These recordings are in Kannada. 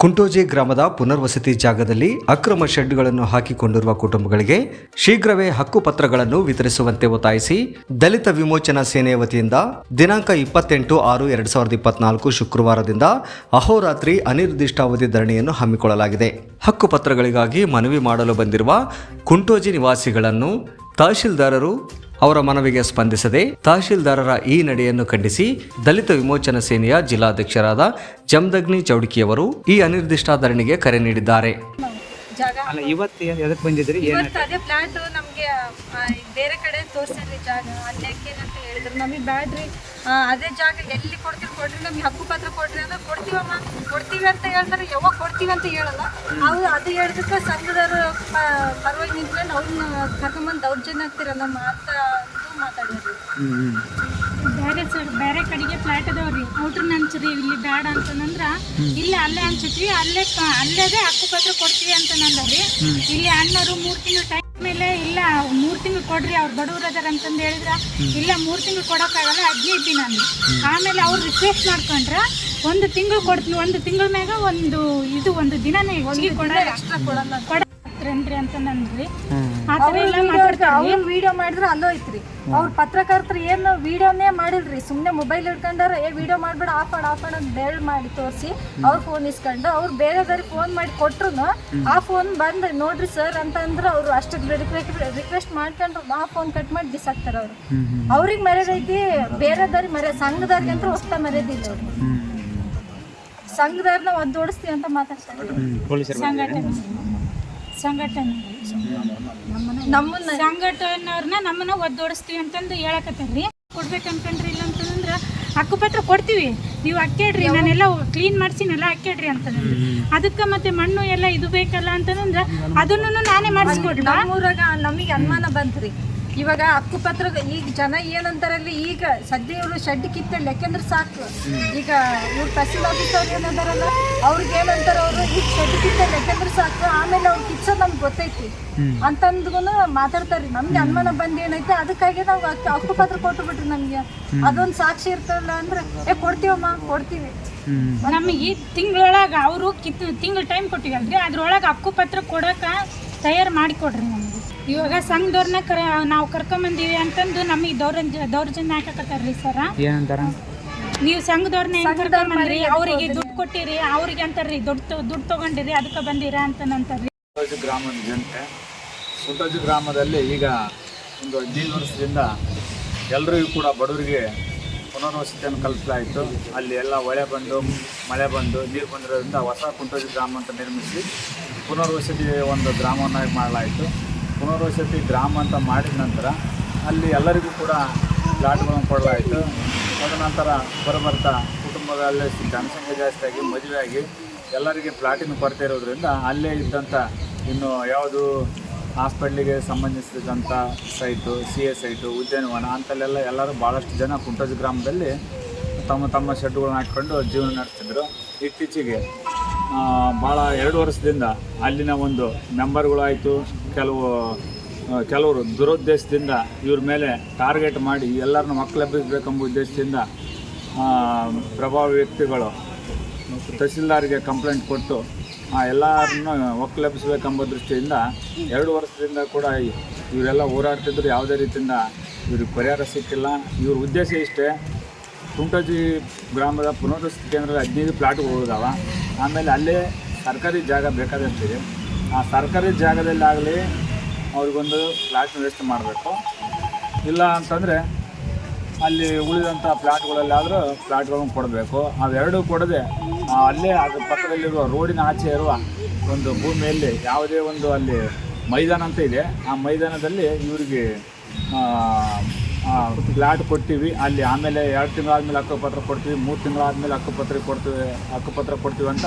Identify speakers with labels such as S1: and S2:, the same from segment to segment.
S1: ಕುಂಟೋಜಿ ಗ್ರಾಮದ ಪುನರ್ವಸತಿ ಜಾಗದಲ್ಲಿ ಅಕ್ರಮ ಶೆಡ್ಗಳನ್ನು ಹಾಕಿಕೊಂಡಿರುವ ಕುಟುಂಬಗಳಿಗೆ ಶೀಘ್ರವೇ ಹಕ್ಕುಪತ್ರಗಳನ್ನು ವಿತರಿಸುವಂತೆ ಒತ್ತಾಯಿಸಿ ದಲಿತ ವಿಮೋಚನಾ ಸೇನೆಯ ವತಿಯಿಂದ ದಿನಾಂಕ ಇಪ್ಪತ್ತೆಂಟು ಆರು ಎರಡು ಸಾವಿರದ ಇಪ್ಪತ್ನಾಲ್ಕು ಶುಕ್ರವಾರದಿಂದ ಅಹೋರಾತ್ರಿ ಅನಿರ್ದಿಷ್ಟಾವಧಿ ಧರಣಿಯನ್ನು ಹಮ್ಮಿಕೊಳ್ಳಲಾಗಿದೆ. ಹಕ್ಕುಪತ್ರಗಳಿಗಾಗಿ ಮನವಿ ಮಾಡಲು ಬಂದಿರುವ ಕುಂಟೋಜಿ ನಿವಾಸಿಗಳನ್ನು ತಹಶೀಲ್ದಾರರು ಅವರ ಮನವಿಗೆ ಸ್ಪಂದಿಸದೆ ತಹಶೀಲ್ದಾರರ ಈ ನಡೆಯನ್ನು ಖಂಡಿಸಿ ದಲಿತ ವಿಮೋಚನಾ ಸೇನೆಯ ಜಿಲ್ಲಾಧ್ಯಕ್ಷರಾದ ಜಮದಗ್ನಿ ಚೌಡಕಿಯವರು ಈ ಅನಿರ್ದಿಷ್ಟ ಧರಣಿಗೆ ಕರೆ ನೀಡಿದ್ದಾರೆ.
S2: ಜಾಗ?
S3: ಅಲ್ಲ ಇವತ್ತು ಎದಕ್ಕೆ ಬಂದಿದ್ರಿ ಏನು
S2: ಇವತ್ತು ಅದೇ ಫ್ಲಾಟ್ ನಮಗೆ ಬೇರೆ ಕಡೆ ತೋರಿಸಿದ್ರಿ ಜಾಗ. ಅಲ್ಲಕ್ಕೆ ಅಂತ ಹೇಳಿದ್ರು ನಮಗೆ ಬ್ಯಾಡ್ರಿ ಆ, ಅದೇ ಜಾಗ ಎಲ್ಲಿ ಕೊಡ್ತೀವಿ ಕೊಡ್ರಿ ನಮ್ಗೆ ಹಕ್ಕು ಪತ್ರ ಕೊಡ್ರಿ ಅಂದ್ರೆ ಕೊಡ್ತೀವಮ್ಮ. ಕೊಡ್ತೀವಿ ಅಂತ ಹೇಳ್ತಾರೆ ಯಾವಾಗ ಕೊಡ್ತೀವಿ ಅಂತ ಹೇಳಲ್ಲ. ಅವ್ರು ಅದು ಹೇಳಿದಕ್ಕೆ ಸಂಘದವರು ಪ- ಪರವಾಗಿ ನಿಂತ್ಕೊಂಡು ಅವ್ರನ್ನ ಕರ್ಕೊಂಬಂದು ದೌರ್ಜನ್ಯ ಆಗ್ತಿರಲ್ಲ ಮಾತಾ ಮಾತಾಡಿದ್ರು.
S4: ಕಡೆಗೆ ಫ್ಲಾಟ್ ಅದಾವ್ರಿ. ಔಟ್ರ್ ಹಂಚ್ರಿ ಇಲ್ಲಿ ಬೇಡ ಅಂತಂದ್ರ ಇಲ್ಲಿ ಅಲ್ಲೇ ಹಂಚಿದ್ವಿ ಅಲ್ಲೇ ಅಲ್ಲೇದೇ ಹಕ್ಕುಪತ್ರ ಕೊಡ್ತೀವಿ ಅಂತ ನಂದ್ರಿ ಇಲ್ಲಿ ಅಣ್ಣರು ಮೂರ್ ತಿಂಗಳು ಟೈಮ್ ಮೇಲೆ ಇಲ್ಲ ಮೂರ್ ತಿಂಗಳು ಕೊಡ್ರಿ ಅವ್ರು ಬಡವ್ರು ಅದಾರ ಅಂತಂದು ಹೇಳಿದ್ರ ಇಲ್ಲ ಮೂರ್ ತಿಂಗಳು ಕೊಡಕ್ಕಾಗಲ್ಲ ಅಜ್ಜಿ ದಿನ ನಾನು ಆಮೇಲೆ ಅವ್ರು ರಿಕ್ವೆಸ್ಟ್ ಮಾಡ್ಕೊಂಡ್ರ ಒಂದು ತಿಂಗಳು ಕೊಡ್ತೀನಿ ಒಂದು ತಿಂಗಳ ಮ್ಯಾಗ ಒಂದು ಇದು ಒಂದು ದಿನನೇ ಹೆಚ್ಚಿಗೆ ಕೊಡಲ್ಲ.
S2: ಎಕ್ಸ್ಟ್ರಾ ಕೊಡಲ್ಲ
S4: ಅಂತ ನಂದ್ರಿ ಆ ಥರ ಎಲ್ಲ ಮಾತಾಡ್ತಾರೆ
S2: ಅವ್ರು ವಿಡಿಯೋ ಮಾಡಿದ್ರೆ ಅಲ್ಲೋ ಐತ್ರಿ ಅವ್ರ ಪತ್ರಕರ್ತರು ಏನು ವಿಡಿಯೋನೇ ಮಾಡಿಲ್ರಿ. ಸುಮ್ಮನೆ ಮೊಬೈಲ್ ಹಿಡ್ಕೊಂಡಾರ ಏ ವಿಡಿಯೋ ಮಾಡ್ಬೇಡ ಆಫ್ ಮಾಡ್ ಆಫ್ ಮಾಡ್ ಅಂತ ಬೇಳ್ ಮಾಡಿ ತೋರಿಸಿ ಅವ್ರ ಫೋನ್ ಇಸ್ಕೊಂಡು ಅವ್ರು ಬೇರೆದವ್ರಿಗೆ ಫೋನ್ ಮಾಡಿ ಕೊಟ್ರು ಆ ಫೋನ್ ಬಂದ್ ನೋಡ್ರಿ ಸರ್ ಅಂತ ಅಂದ್ರೆ ಅವ್ರು ಅಷ್ಟಕ್ಕೆ ರಿಕ್ವೆಸ್ಟ್ ಮಾಡ್ಕೊಂಡ್ರು. ಆ ಫೋನ್ ಕಟ್ ಮಾಡಿ ಬಿಸಾಕ್ತಾರೆ ಅವ್ರು. ಅವ್ರಿಗೆ ಮರ್ಯಾದೈತಿ ಬೇರೆದವ್ರಿಗೆ ಮರ್ಯಾದ ಸಂಘದವ್ರಿಗೆ ಅಂತ ಹೊಸ್ತ ಮರ್ಯಾದಿಲ್ಲ ಅವ್ರು. ಸಂಘದವ್ರನ್ನ ಒದ್ದೋಡಿಸ್ತೀವಿ ಅಂತ ಮಾತಾಡ್ತಾರೆ.
S4: ಸಂಘಟನೆ. ಸಂಘಟನೆ.
S2: ನಮ್ಮನ್ನ
S4: ಸಂಘಟನೆಯವ್ರನ್ನ ನಮ್ಮನ್ನ ಒದ್ದೋಡಿಸ್ತೀವಿ ಅಂತಂದು ಹೇಳಕತ್ತೀವಿ ಕೊಡ್ಬೇಕು ಅನ್ಕೊಂಡ್ರಿ ಇಲ್ಲ ಅಂತಂದ್ರ ಹಕ್ಕುಪತ್ರ ಕೊಡ್ತೀವಿ. ನೀವು ಅಕ್ಕೇಡ್ರಿ ನಾನೆಲ್ಲ ಕ್ಲೀನ್ ಮಾಡ್ಸಿನೆಲ್ಲ ಅಕ್ಕೇಡ್ರಿ ಅಂತಂದ್ರೆ ಅದಕ್ಕೆ ಮತ್ತೆ ಮಣ್ಣು ಎಲ್ಲ ಇದು ಬೇಕಲ್ಲ ಅಂತಂದ್ರ ಅದನ್ನು ನಾನೇ ಮಾಡಿಸ್ಕೊಡ್ಲ?
S2: ನಮ್ಮೂರಾಗ ನಮಗೆ ಅನುಮಾನ ಬಂತ್ರಿ. ಇವಾಗ ಹಕ್ಕುಪತ್ರ ಈಗ ಜನ ಏನಂತಾರಲ್ಲಿ ಈಗ ಸದ್ಯ ಇವರು ಶೆಡ್ ಕಿತ್ತಲ್ಲ ಯಾಕೆಂದ್ರೆ ಸಾಕು. ಈಗ ಇವ್ರು ತಹಸೀಲ್ ಆಫೀಸ್ ಅವ್ರು ಏನಂತಾರಲ್ಲ ಅವ್ರಿಗೆ ಏನಂತಾರ ಅವರು ಈಗ ಶೆಡ್ ಕಿತ್ತಲ್ಲ ಯಾಕೆಂದ್ರೆ ಸಾಕು. ಆಮೇಲೆ ಅವ್ರು ಕಿಚ್ಚೋದು ನಮ್ಗೆ ಗೊತ್ತೈತಿ. ಅಂತಂದ್ಗೂ ಮಾತಾಡ್ತಾರ್ರಿ. ನಮ್ಗೆ ಅನುಮಾನ ಬಂದು ಏನೈತೆ ಅದಕ್ಕಾಗಿ ನಾವು ಹಕ್ಕು ಹಕ್ಕುಪತ್ರ ಕೊಟ್ಟು ಬಿಟ್ರಿ ನಮ್ಗೆ ಅದೊಂದು ಸಾಕ್ಷಿ ಇರ್ತಲ್ಲ ಅಂದ್ರೆ ಏ ಕೊಡ್ತೀವಮ್ಮ ಕೊಡ್ತೀವಿ.
S4: ನಮಗೆ ತಿಂಗಳೊಳಗೆ ಅವರು ಕಿತ್ತು ತಿಂಗಳ ಟೈಮ್ ಕೊಟ್ಟಿವಲ್ರಿ ಅದ್ರೊಳಗೆ ಹಕ್ಕುಪತ್ರ ಕೊಡಕ ತಯಾರು ಮಾಡಿಕೊಡ್ರಿ ನಮಗೆ. ಇವಾಗ ಸಂಘದವ್ರನ್ನ ಕರ ನಾವು ಕರ್ಕೊಂಬಂದೀವಿ ಅಂತಂದು ನಮಗೆ ದೌರ್ಜನ್ಯ ದೌರ್ಜನ್ಯ ಹಾಕಕತ್ತಾರ್ರಿ ಸರ.
S3: ಏನಂತಾರ?
S4: ನೀವು ಸಂಘದವ್ರನ್ನ ಹೆಂಗ್ ಕರ್ಕೊಂಬಂದ್ರಿ? ಅವರಿಗೆ ದುಡ್ಡು ಕೊಟ್ಟಿರಿ ಅವ್ರಿಗೆ ಅಂತಾರ್ರಿ ದುಡ್ಡು ದುಡ್ಡು ತಗೊಂಡಿರಿ ಅದಕ್ಕೆ ಬಂದಿರಾ ಅಂತ ಅಂತಾರ್ರಿ.
S5: ಸುಂಟೋಜಿ ಗ್ರಾಮದ ಜನತೆ ಸುಂಟೋಜಿ ಗ್ರಾಮದಲ್ಲಿ ಈಗ ಒಂದು ಹದಿನೈದು ವರ್ಷದಿಂದ ಎಲ್ಲರಿಗೂ ಕೂಡ ಬಡವರಿಗೆ ಪುನರ್ವಸತಿಯನ್ನು ಕಲ್ಪಿಸಲಾಯಿತು ಅಲ್ಲಿ ಎಲ್ಲ ಹೊಳೆ ಬಂದು ಮಳೆ ಬಂದು ನೀರು ಬಂದಿರೋದ್ರಿಂದ ಹೊಸ ಕುಂಟೋಜಿ ಗ್ರಾಮ ಅಂತ ನಿರ್ಮಿಸಿ ಪುನರ್ವಸತಿ ಒಂದು ಗ್ರಾಮವನ್ನಾಗಿ ಮಾಡಲಾಯಿತು. ಪುನರ್ವಸತಿ ಗ್ರಾಮ ಅಂತ ಮಾಡಿದ ನಂತರ ಅಲ್ಲಿ ಎಲ್ಲರಿಗೂ ಕೂಡ ಪ್ಲಾಟ್ಗಳನ್ನು ಕೊಡಲಾಯಿತು. ತದನಂತರ ಬರಬರ್ತಾ ಕುಟುಂಬದಲ್ಲೇ ಜನಸಂಖ್ಯೆ ಜಾಸ್ತಿ ಆಗಿ ಮದುವೆ ಆಗಿ ಎಲ್ಲರಿಗೆ ಪ್ಲಾಟಿನ ಕೊರತೆ ಇರೋದ್ರಿಂದ ಅಲ್ಲೇ ಇದ್ದಂಥ ಇನ್ನು ಯಾವುದು ಹಾಸ್ಪಿಟ್ಲಿಗೆ ಸಂಬಂಧಿಸಿದಂಥ ಸೈಟು, ಸಿ ಎ ಸೈಟು, ಉದ್ಯಾನವನ ಅಂತಲ್ಲೆಲ್ಲ ಎಲ್ಲರೂ ಭಾಳಷ್ಟು ಜನ ಕುಂಟಜ್ ಗ್ರಾಮದಲ್ಲಿ ತಮ್ಮ ತಮ್ಮ ಶೆಡ್ಗಳನ್ನ ಹಾಕ್ಕೊಂಡು ಜೀವನ ನಡೆಸ್ತಿದ್ರು. ಇತ್ತೀಚೆಗೆ ಭಾಳ ಎರಡು ವರ್ಷದಿಂದ ಅಲ್ಲಿನ ಒಂದು ಮೆಂಬರ್ಗಳಾಯಿತು ಕೆಲವು ಕೆಲವರು ದುರುದ್ದೇಶದಿಂದ ಇವ್ರ ಮೇಲೆ ಟಾರ್ಗೆಟ್ ಮಾಡಿ ಎಲ್ಲರನ್ನ ಮಕ್ಕಳು ಎಬ್ಬಿಸಬೇಕೆಂಬ ಉದ್ದೇಶದಿಂದ ಪ್ರಭಾವಿ ವ್ಯಕ್ತಿಗಳು ತಹಸೀಲ್ದಾರ್ಗೆ ಕಂಪ್ಲೇಂಟ್ ಕೊಟ್ಟು ಆ, ಎಲ್ಲರನ್ನು ಒಕ್ಕಲೆಬ್ಬಿಸಬೇಕೆಂಬ ದೃಷ್ಟಿಯಿಂದ ಎರಡು ವರ್ಷದಿಂದ ಕೂಡ ಇವರೆಲ್ಲ ಹೋರಾಡ್ತಿದ್ರು. ಯಾವುದೇ ರೀತಿಯಿಂದ ಇವ್ರಿಗೆ ಪರಿಹಾರ ಸಿಕ್ಕಿಲ್ಲ. ಇವ್ರ ಉದ್ದೇಶ ಇಷ್ಟೇ. ಕುಂಟೋಜಿ ಗ್ರಾಮದ ಪುನರ್ವಸತಿ ಕೇಂದ್ರದ ಹದಿನೈದು ಪ್ಲಾಟ್ಗಳು ಉಳಿದಾವ ಆಮೇಲೆ ಅಲ್ಲೇ ಸರ್ಕಾರಿ ಜಾಗ ಬೇಕಾದಂತಿದೆ ಆ ಸರ್ಕಾರಿ ಜಾಗದಲ್ಲಾಗಲಿ ಅವ್ರಿಗೊಂದು ಪ್ಲಾಟ್ ವ್ಯವಸ್ಥೆ ಮಾಡಬೇಕು. ಇಲ್ಲ ಅಂತಂದರೆ ಅಲ್ಲಿ ಉಳಿದಂಥ ಪ್ಲಾಟ್ಗಳಲ್ಲಾದರೂ ಪ್ಲಾಟ್ಗಳನ್ನು ಕೊಡಬೇಕು. ಅವೆರಡೂ ಕೊಡದೆ ಅಲ್ಲೇ ಅದು ಪಕ್ಕದಲ್ಲಿರುವ ರೋಡಿನ ಆಚೆ ಇರುವ ಒಂದು ಭೂಮಿಯಲ್ಲಿ ಯಾವುದೇ ಒಂದು ಅಲ್ಲಿ ಮೈದಾನ ಅಂತ ಇದೆ. ಆ ಮೈದಾನದಲ್ಲಿ ಇವರಿಗೆ ಫ್ಲಾಟ್ ಕೊಡ್ತೀವಿ. ಅಲ್ಲಿ ಆಮೇಲೆ ಎರಡು ತಿಂಗಳಾದ್ಮೇಲೆ ಹಕ್ಕುಪತ್ರ ಕೊಡ್ತೀವಿ, ಮೂರು ತಿಂಗಳಾದ್ಮೇಲೆ ಹಕ್ಕುಪತ್ರ ಕೊಡ್ತೀವಿ ಹಕ್ಕುಪತ್ರ ಕೊಡ್ತೀವಿ ಅಂತ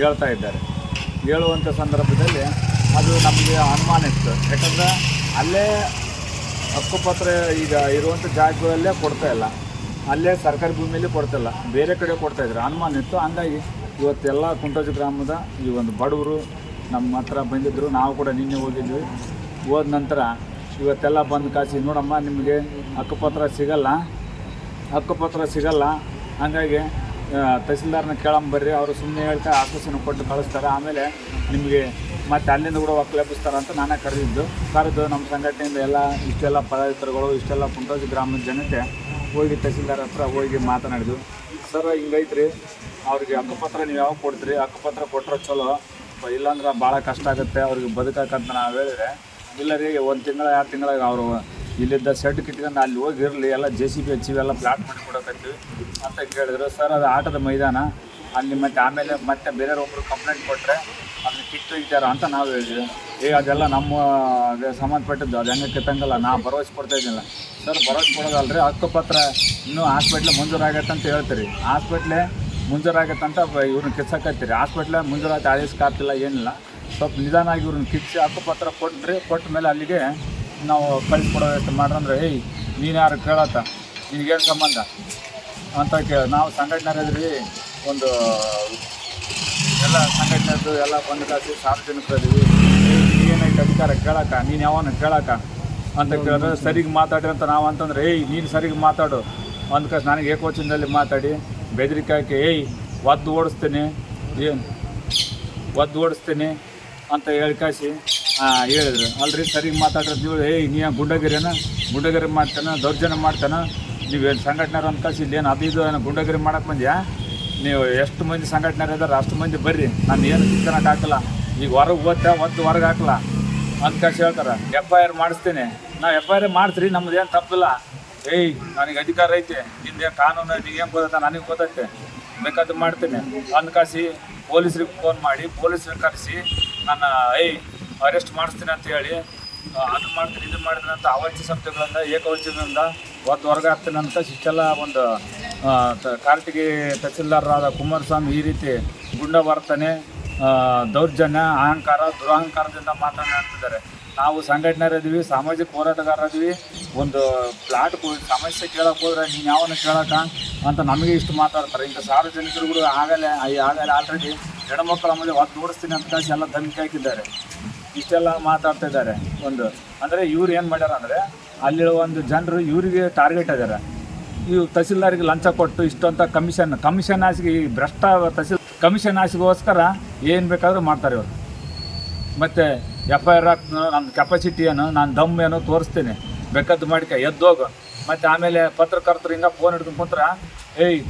S5: ಹೇಳ್ತಾ ಇದ್ದಾರೆ. ಹೇಳುವಂಥ ಸಂದರ್ಭದಲ್ಲಿ ಅದು ನಮಗೆ ಅನುಮಾನ ಇತ್ತು. ಯಾಕಂದರೆ ಅಲ್ಲೇ ಹಕ್ಕುಪತ್ರ ಈಗ ಇರುವಂಥ ಜಾಗಗಳಲ್ಲೇ ಕೊಡ್ತಾ ಇಲ್ಲ. ಅಲ್ಲೇ ಸರ್ಕಾರಿ ಭೂಮಿಯಲ್ಲಿ ಕೊಡ್ತಾಯಿಲ್ಲ ಬೇರೆ ಕಡೆ ಕೊಡ್ತಾ ಇದ್ರು ಅನುಮಾನ ಇತ್ತು. ಹಂಗಾಗಿ ಇವತ್ತೆಲ್ಲ ಕುಂಟೋಜಿ ಗ್ರಾಮದ ಈ ಒಂದು ಬಡವರು ನಮ್ಮ ಹತ್ರ ಬಂದಿದ್ದರು ನಾವು ಕೂಡ ನಿನ್ನೆ ಹೋಗಿದ್ವಿ. ಹೋದ ನಂತರ ಇವತ್ತೆಲ್ಲ ಬಂದು ಕಾಸಿ ನೋಡಮ್ಮ, ನಿಮಗೆ ಹಕ್ಕುಪತ್ರ ಸಿಗಲ್ಲ. ಹಕ್ಕುಪತ್ರ ಸಿಗಲ್ಲ. ಹಾಗಾಗಿ ತಹಸೀಲ್ದಾರನ ಕೇಳಂಬರ್ರಿ ಅವರು ಸುಮ್ಮನೆ ಹೇಳ್ತಾ ಆಶ್ವಾಸನೆ ಕೊಟ್ಟು ಕಳಿಸ್ತಾರೆ. ಆಮೇಲೆ ನಿಮಗೆ ಮತ್ತೆ ಅಲ್ಲಿಂದ ಕೂಡ ಒಕ್ಕಲೆಬ್ಬಿಸ್ತಾರೆ ಅಂತ ನಾನೇ ಕರೆದಿದ್ದು. ಕರೆದು ನಮ್ಮ ಸಂಘಟನೆಯಿಂದ ಎಲ್ಲ, ಇಷ್ಟೆಲ್ಲ ಪದಾಧಿಕಾರಿಗಳು, ಇಷ್ಟೆಲ್ಲ ಕುಂಟೋಜಿ ಗ್ರಾಮದ ಜನತೆ ಹೋಗಿ ತಹಸೀಲ್ದಾರ ಹತ್ರ ಹೋಗಿ ಮಾತನಾಡಿದ್ವಿ ಸರ್, ಹಿಂಗೈತ್ರಿ. ಅವ್ರಿಗೆ ಹಕ್ಕುಪತ್ರ ನೀವು ಯಾವಾಗ ಕೊಡ್ತೀರಿ? ಹಕ್ಕುಪತ್ರ ಕೊಟ್ಟರೆ ಚಲೋ. ಇಲ್ಲಾಂದ್ರೆ ಭಾಳ ಕಷ್ಟ ಆಗುತ್ತೆ. ಅವ್ರಿಗೆ ಬದುಕಕ್ಕಂತ ನಾವು ಹೇಳಿದ್ರೆ ಇಲ್ಲ ರೀ ಒಂದು ತಿಂಗಳ, ಎರಡು ತಿಂಗಳಾಗ ಅವರು ಇಲ್ಲಿದ್ದ ಶೆಡ್ ಕಿಟ್ಕೊಂಡು ಅಲ್ಲಿ ಹೋಗಿರಲಿ, ಎಲ್ಲ ಜೆ ಸಿ ಬಿ ಹಚ್ಚಿವಿ ಎಲ್ಲ ಪ್ಲಾಟ್ ಮಾಡಿ ಕೊಡಕತ್ತೀವಿ ಅಂತ ಕೇಳಿದ್ರು. ಸರ್ ಅದು ಆಟದ ಮೈದಾನ. ಅಲ್ಲಿ ಮತ್ತೆ ಆಮೇಲೆ ಮತ್ತೆ ಬೇರೆಯವ್ರೊಬ್ರು ಕಂಪ್ಲೇಂಟ್ ಕೊಟ್ಟರೆ ಅದನ್ನ ಇದ್ದಾರ ಅಂತ ನಾವು ಹೇಳಿದ್ವಿ. ಏ, ಅದೆಲ್ಲ ನಮ್ಮ ಸಂಬಂಧಪಟ್ಟದ್ದು, ಅದು ಹೆಂಗೆ ಕಿತ್ತಂಗಲ್ಲ ನಾ ಭರವಸೆ ಕೊಡ್ತಾ ಇದ್ದಿಲ್ಲ. ಸರ್ ಭರವಸೆ ಕೊಡೋದಲ್ರಿ ಹಕ್ಕುಪತ್ರ ಇನ್ನೂ ಹಾಸ್ಪಿಟ್ಲ್ ಮಂಜೂರಾಗತ್ತೆ ಅಂತ ಹೇಳ್ತೀರಿ. ಹಾಸ್ಪಿಟ್ಲೆ ಮುಂಜೂರಾಗತ್ತಂತ ಇವ್ರನ್ನ ಕಿತ್ಸಕತ್ತೀರಿ. ಹಾಸ್ಪಿಟ್ಲ ಮುಂಜೂರಾತಿ ಕಾರ್ತಿಲ್ಲ ಏನಿಲ್ಲ. ಸ್ವಲ್ಪ ನಿಧಾನಾಗಿ ಇವ್ರನ್ನ ಕಿಚ್ಚಿ ಹಕ್ಕುಪತ್ರ ಕೊಟ್ಟರೆ ಕೊಟ್ಟ ಮೇಲೆ ಅಲ್ಲಿಗೆ ನಾವು ಕಳಿಸ್ಕೊಡೋ ವ್ಯವಸ್ಥೆ ಮಾಡ್ರಂದ್ರೆ ಏಯ್, ನೀನು ಯಾರು ಕೇಳತ್ತ? ನಿನಗೇನು ಸಂಬಂಧ? ಅಂತ ಕೇ ನಾವು ಸಂಘಟನೆ ಒಂದು ಎಲ್ಲ ಸಂಘಟನೆದು ಎಲ್ಲ ಬಂದು ಕಾಸಿ ಸಾರ್ವಜನಿಕರಿದ್ದೀವಿ ಏನೈತೆ ಅಧಿಕಾರ ಕೇಳಕ್ಕ? ನೀನು ಯಾವನ ಕೇಳಕ್ಕ? ಅಂತ ಕೇಳಿದ್ರೆ, ಸರಿಗೆ ಮಾತಾಡಿ ಅಂತ ನಾವು ಅಂತಂದ್ರೆ, ಏಯ್, ನೀನು ಸರಿಗೆ ಮಾತಾಡು. ಒಂದು ಕಾಸು ನನಗೆ ಏಕವಚನದಲ್ಲಿ ಮಾತಾಡಿ, ಬೆದರಿಕೆ ಹಾಕಿ, ಏಯ್, ಒದ್ದು ಓಡಿಸ್ತೀನಿ, ಏನು? ಒದ್ದು ಓಡಿಸ್ತೀನಿ ಅಂತ ಹೇಳಿ ಕಾಸಿ ಹೇಳಿದ್ರು. ಅಲ್ರಿ, ಸರಿ ಮಾತಾಡ್ರಿ ನೀವು ಏಯ್, ನೀ ಗುಂಡಗಿರಿನ? ಗುಂಡಗಿರಿ ಮಾಡ್ತಾನೆ, ದೌರ್ಜನ್ಯ ಮಾಡ್ತಾನೆ? ನೀವೇನು ಸಂಘಟನೆಯವ್ರು ಅಂತ ಕಾಸಿ, ಇಲ್ಲೇನು ಅದು ಇದು ಏನೋ ಗುಂಡಗಿರಿ ಮಾಡಕ್ಕೆ ಬಂದ್ಯಾ? ನೀವು ಎಷ್ಟು ಮಂದಿ ಸಂಘಟನೆ ಇದ್ದಾರೆ ಅಷ್ಟು ಮಂದಿ ಬರ್ರಿ. ನಾನು ಏನು ಚಿಂತನೆ ಹಾಕಲ್ಲ. ಈಗ ಹೊರಗೆ ಓದ್ತಾ ಒಂದು ಹೊರಗೆ ಹಾಕಲ್ಲ. ಅಂತ ಹೇಳ್ತಾರೆ. ಎಫ್ ಐ ಆರ್ ಮಾಡಿಸ್ತೀನಿ. ನಾವು ಎಫ್ ಐ ಆರ್ ಮಾಡ್ತೀರಿ ನಮ್ದು ಏನು ತಪ್ಪಿಲ್ಲ. ಏಯ್, ನನಗೆ ಅಧಿಕಾರ ಐತೆ. ಹಿಂದೆ ಕಾನೂನು ಏನು ಗೊತ್ತಾ ನನಗೆ ಗೊತ್ತೈತೆ. ಬೇಕಾದ್ರೆ ಮಾಡ್ತೀನಿ. ಅಂದ್ಕಾಸಿ ಪೊಲೀಸ್ರಿಗೆ ಫೋನ್ ಮಾಡಿ ಪೊಲೀಸ್ರಿಗೆ ಕರೆಸಿ ನನ್ನ ಐ ಅರೆಸ್ಟ್ ಮಾಡಿಸ್ತೀನಿ ಅಂತ ಹೇಳಿ ಅದು ಮಾಡ್ತೀನಿ, ಇದು ಮಾಡ್ತೀನಿ ಅಂತ ಅವಾಚ್ಯ ಶಬ್ದಗಳಿಂದ ಏಕವಚನದಿಂದ ಒತ್ತು ಹೊರಗೆ ಹಾಕ್ತೀನಿ ಅಂತ ಇಷ್ಟೆಲ್ಲ ಒಂದು ಕಾರ್ತಿಗೆ ತಹಸೀಲ್ದಾರರಾದ ಕುಮಾರಸ್ವಾಮಿ ಈ ರೀತಿ ಗುಂಡ ವರ್ತನೆ ದೌರ್ಜನ್ಯ, ಅಹಂಕಾರ, ದುರಹಂಕಾರದಿಂದ ಮಾತನಾಡ್ತಿದ್ದಾರೆ ನಾವು ಸಂಘಟನೆಯರಿದ್ದೀವಿ, ಸಾಮಾಜಿಕ ಹೋರಾಟಗಾರರಿದ್ವಿ ಒಂದು ಪ್ಲಾಟ್ ಸಮಸ್ಯೆ ಕೇಳಕ್ಕೆ ಹೋದ್ರೆ ನೀನು ಯಾವನ್ನ ಕೇಳಕ್ಕ ಅಂತ ನಮಗೆ ಇಷ್ಟು ಮಾತಾಡ್ತಾರೆ. ಇಂಥ ಸಾರ್ವಜನಿಕರುಗಳು ಆಗಲೇ ಆಗಲೇ ಆಲ್ರೆಡಿ ಹೆಣ್ಮಕ್ಳ ಮೇಲೆ ಒತ್ತು ನೋಡಿಸ್ತೀನಿ ಅಂತ ಎಲ್ಲ ಧಮಕಿ ಹಾಕಿದ್ದಾರೆ. ಇಷ್ಟೆಲ್ಲ ಮಾತಾಡ್ತಾ ಇದ್ದಾರೆ ಒಂದು. ಅಂದರೆ ಇವ್ರು ಏನು ಮಾಡ್ಯಾರ ಅಂದರೆ ಅಲ್ಲಿರೋ ಒಂದು ಜನರು ಇವರಿಗೆ ಟಾರ್ಗೆಟ್ ಇದ್ದಾರೆ ಇವು ತಹಸೀಲ್ದಾರಿಗೆ ಲಂಚ ಕೊಟ್ಟು ಇಷ್ಟಂತ ಕಮಿಷನ್ ಕಮಿಷನ್ ಆಸೆಗೆ ಈ ಭ್ರಷ್ಟ ತಹಸೀಲ್ ಕಮಿಷನ್ ಆಸೆಗೋಸ್ಕರ ಏನು ಬೇಕಾದರೂ ಮಾಡ್ತಾರೆ ಇವರು. ಮತ್ತು ಎಫ್ ಐ ಆರ್ ನನ್ನ ಕೆಪಾಸಿಟಿ ಏನು, ನಾನು ದಮ್ ಏನೋ ತೋರಿಸ್ತೀನಿ. ಬೇಕಾದ್ದು ಮಾಡಿಕ, ಎದ್ದೋಗು. ಮತ್ತು ಆಮೇಲೆ ಪತ್ರಕರ್ತರು ಫೋನ್ ಹಿಡ್ಕೊಂಡು ಕುಂತ್ರ, ಏಯ್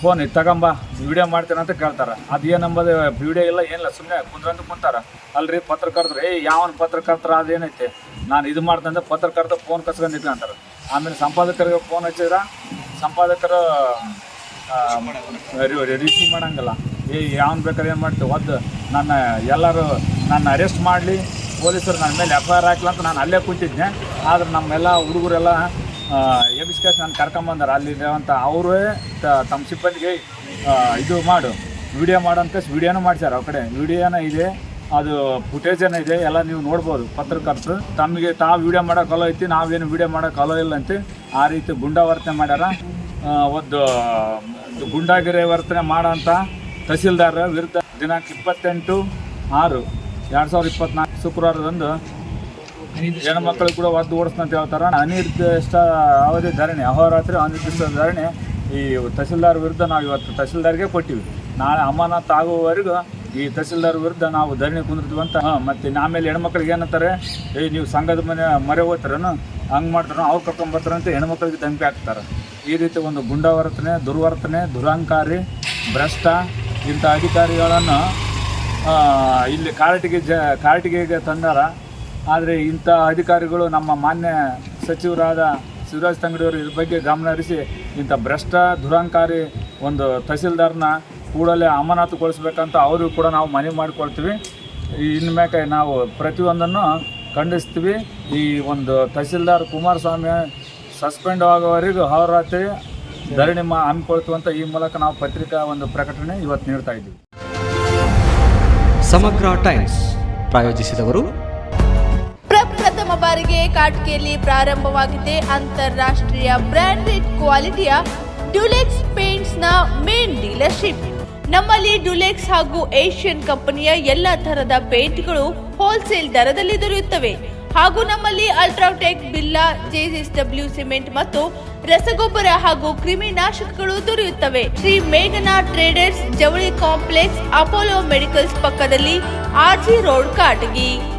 S5: ಫೋನ್ ತಗೊಂಬ ವಿಡಿಯೋ ಮಾಡ್ತೇನೆ ಅಂತ ಕೇಳ್ತಾರೆ. ಅದು ಏನಂಬದು ವಿಡಿಯೋ ಇಲ್ಲ, ಏನಿಲ್ಲ ಸುಮ್ಮನೆ ಕುಂದ್ರಂತ ಕುಂತಾರ. ಅಲ್ರಿ, ಪತ್ರಕರ್ತರು ಏಯ್ ಯಾವನ ಪತ್ರಕರ್ತರ, ಅದೇನೈತೆ? ನಾನು ಇದು ಮಾಡ್ತಂದ್ರೆ ಪತ್ರಕರ್ತ ಫೋನ್ ಕಸ್ಕೊಂಡು ಅಂತಾರೆ. ಆಮೇಲೆ ಸಂಪಾದಕರಿಗೆ ಫೋನ್ ಹಚ್ಚಿದ್ರೆ, ಸಂಪಾದಕರು ರಿಸೀವ್ ಮಾಡೋಂಗಿಲ್ಲ. ಏ, ಯಾವನ್ ಬೇಕಾದ್ರೆ ಏನು ಮಾಡ್ತೀವಿ ಒದ್ದು, ನನ್ನ ಎಲ್ಲರೂ ನನ್ನ ಅರೆಸ್ಟ್ ಮಾಡಲಿ, ಪೊಲೀಸರು ನನ್ನ ಮೇಲೆ ಎಫ್ ಐ ಆರ್ ಹಾಕ್ಲಂತ ನಾನು ಅಲ್ಲೇ ಕೂತಿದ್ದೆ. ಆದ್ರೆ ನಮ್ಮೆಲ್ಲ ಹುಡುಗರೆಲ್ಲ ಎಬಿಸ್ಕೇಸ್ ನಾನು ಕರ್ಕೊಂಬಂದಾರ ಅಲ್ಲಿರುವಂಥ ಅವರೇ ತಮ್ಮ ಸಿಬ್ಬಂದಿಗೆ ಇದು ಮಾಡು. ವಿಡಿಯೋ ಮಾಡೋಂಥ ವೀಡಿಯೋನೂ ಮಾಡ್ಸ್ಯಾರ ಆ ಕಡೆ. ವಿಡಿಯೋನ ಇದೆ ಅದು ಫುಟೇಜ್ ಏನೋ ಇದೆ ಎಲ್ಲ ನೀವು ನೋಡ್ಬೋದು. ಪತ್ರಕರ್ತರು. ತಮಗೆ ತಾವು ವಿಡಿಯೋ ಮಾಡೋಕೆ ಅಲೋ ಐತಿ ನಾವೇನು ವಿಡಿಯೋ ಮಾಡೋಕೆ ಅಲೋ ಇಲ್ಲ ಅಂತ. ಆ ರೀತಿ ಗುಂಡಾವರ್ತನೆ ಮಾಡ್ಯಾರ. ಆ, ಒಂದು ಒಂದು ಗುಂಡಾಗಿರಿ ವರ್ತನೆ ಮಾಡೋಂಥ ತಹಸೀಲ್ದಾರ್ ವಿರುದ್ಧ ದಿನಾಂಕ ಇಪ್ಪತ್ತೆಂಟು ಆರು ಎರಡು ಸಾವಿರದ ಇಪ್ಪತ್ನಾಲ್ಕು ಶುಕ್ರವಾರದಂದು ಹೆಣ್ಮಕ್ಳಿಗೆ ಕೂಡ ಒದ್ದು ಓಡಿಸ್ತಂತ ಹೇಳ್ತಾರೆ. ಅನಿರ್ದಿಷ್ಟ ಅವಧಿ ಧರಣಿ, ಅಹೋರಾತ್ರಿ ಅನಿರ್ದಿಷ್ಟ ಧರಣಿ ಈ ತಹಸೀಲ್ದಾರ್ ವಿರುದ್ಧ ನಾವು ಇವತ್ತು ತಹಸೀಲ್ದಾರ್ಗೆ ಕೊಟ್ಟಿವಿ. ನಾಳೆ ಅಮಾನತ್ ಆಗುವವರೆಗೂ ಈ ತಹಸೀಲ್ದಾರ್ ವಿರುದ್ಧ ನಾವು ಧರಣಿ ಕುಂದಿರ್ತೀವಿ ಅಂತ. ಮತ್ತು ಆಮೇಲೆ ಹೆಣ್ಮಕ್ಳಿಗೆ ಏನಂತಾರೆ? ಏ, ನೀವು ಸಂಘದ ಮನೆ ಮರೆ ಹೋಗ್ತಾರನು? ಹಂಗೆ ಮಾಡ್ತಾರೋ ಅವ್ರು ಕರ್ಕೊಂಬರ್ತಾರೆ ಅಂತ ಹೆಣ್ಮಕ್ಳಿಗೆ ಧಮಕಿ ಹಾಕ್ತಾರೆ. ಈ ರೀತಿ ಒಂದು ಗುಂಡಾವರ್ತನೆ, ದುರ್ವರ್ತನೆ ದುರಹಂಕಾರಿ ಭ್ರಷ್ಟ ಇಂಥ ಅಧಿಕಾರಿಗಳನ್ನು ಇಲ್ಲಿ ಕಾರಟಿಗೆ ಜ ಕಾರಟಿಗೆಗೆ ತಂದಾರ. ಆದರೆ ಇಂಥ ಅಧಿಕಾರಿಗಳು ನಮ್ಮ ಮಾನ್ಯ ಸಚಿವರಾದ ಶಿವರಾಜ್ ತಂಗಡಿಯವರು ಇದ್ರ ಬಗ್ಗೆ ಗಮನ ಹರಿಸಿ ಇಂಥ ಭ್ರಷ್ಟ, ದುರಂಕಾರಿ ಒಂದು ತಹಸೀಲ್ದಾರ್ನ ಕೂಡಲೇ ಅಮಾನತುಗೊಳಿಸ್ಬೇಕಂತ ಅವರು ಕೂಡ ನಾವು ಮನವಿ ಮಾಡಿಕೊಳ್ತೀವಿ. ಇನ್ಮೇಲೆ ನಾವು ಪ್ರತಿಯೊಂದನ್ನು ಖಂಡಿಸ್ತೀವಿ. ಈ ಒಂದು ತಹಸೀಲ್ದಾರ್ ಕುಮಾರಸ್ವಾಮಿ ಸಸ್ಪೆಂಡ್ ಆಗೋವರೆಗೂ ಹೋರಾತ್ರಿ ಧರಣಿ ಮಾ ಅಂತ ಈ ಮೂಲಕ ನಾವು ಪತ್ರಿಕಾ ಒಂದು ಪ್ರಕಟಣೆ ಇವತ್ತು ನೀಡ್ತಾ ಇದ್ದೀವಿ.
S1: ಸಮಗ್ರ ಟೈಮ್ಸ್ ಪ್ರಾಯೋಜಿಸಿದವರು
S6: ಬಾರಿಗೆ ಕಾಟಿಕೆಯಲ್ಲಿ ಪ್ರಾರಂಭವಾಗಿದೆ ಅಂತಾರಾಷ್ಟ್ರೀಯ ಬ್ರಾಂಡೆಡ್ ಕ್ವಾಲಿಟಿಯ ಡ್ಯುಲೆಕ್ಸ್ ಪೇಂಟ್ಸ್ನ ಮೇನ್ ಡೀಲರ್ಶಿಪ್. ನಮ್ಮಲ್ಲಿ ಡ್ಯುಲೆಕ್ಸ್ ಹಾಗೂ ಏಷ್ಯನ್ ಕಂಪನಿಯ ಎಲ್ಲ ತರಹದ ಪೇಂಟ್ಗಳು ಹೋಲ್ಸೇಲ್ ದರದಲ್ಲಿ ದೊರೆಯುತ್ತವೆ. ಹಾಗೂ ನಮ್ಮಲ್ಲಿ ಅಲ್ಟ್ರಾಟೆಕ್ ಬಿಲ್ಲಾ ಜೆಎಸ್ಡಬ್ಲ್ಯೂ ಸಿಮೆಂಟ್ ಮತ್ತು ರಸಗೊಬ್ಬರ ಹಾಗೂ ಕ್ರಿಮಿನಾಶಕಗಳು ದೊರೆಯುತ್ತವೆ. ಶ್ರೀ ಮೇಘನಾ traders Javali complex Apollo medicals ಪಕ್ಕದಲ್ಲಿ ಆರ್ಜಿ ರೋಡ್ ಕಾಟಗಿ.